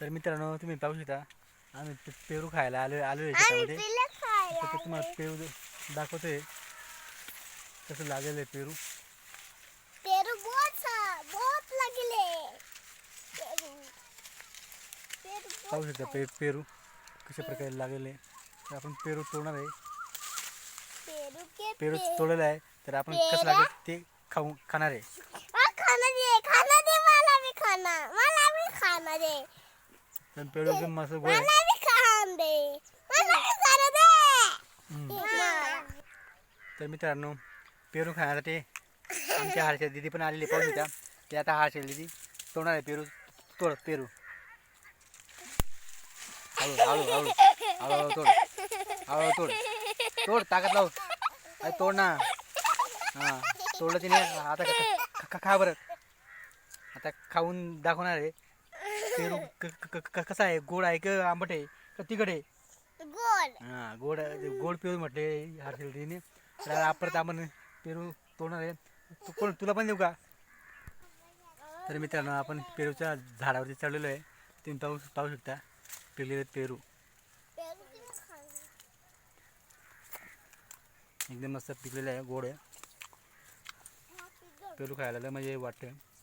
तर मित्रांनो तुम्ही पाहू शकता आम्ही पे- पेरू खायला आलो आलो शेतामध्ये. तर ते तुम्हाला पेरू दाखवतोय कसं लागलेलं आहे पेरू. पेरू बहुत सा बहुत लगले. पेरू. पेरू पाहू बहुत शकता पे पेरू कशा प्रकारे लागलेले आहे. तर आपण पेरू तोडणार आहे. पेरू के पेरू पे- तोडलेलं आहे. तर आपण कसं? लागेल ते खाऊ खाणार आहे. आ, खाना दे खाना दे मला भी खाना मला भी खाना दे तर पेरू एकदम मस्त गोड आहे मला भी खाना दे मला भी खाना दे हम्म. मला. तर मित्रांनो पेरू खाण्यासाठी आमच्या हर्षल दिदी पण आलेली पाहू शकता ते आता हर्षल दिदी तोडणार आहे पेरू तोड पेरू हळू हळू हळू हळू तोड हळू तोड तोड ताकद लाव अरे तोड ना हां तोडलं तिने आता क- क- क- खा बरं आता खाऊन दाखवणार आहे पेरू क- क- कसा आहे? गोड आहे का आंबट आहे? का तिखट आहे? गोड. हां गोड गोड पेरू म्हटले हर्षल दिदीने तर आता परत आपण पेरू तोडणार आहे. तू कोण तुला पण देऊ का? तर मित्रांनो आपण पेरूच्या झाडावरती चढलेलो आहे. तुम्ही पाहू पाहू शकता. पिकलेले पेरू. पेरू किती एकदम मस्त पिकलेले आहे. गोड आहे. पेरू खायला लय म्हणजे वाटते.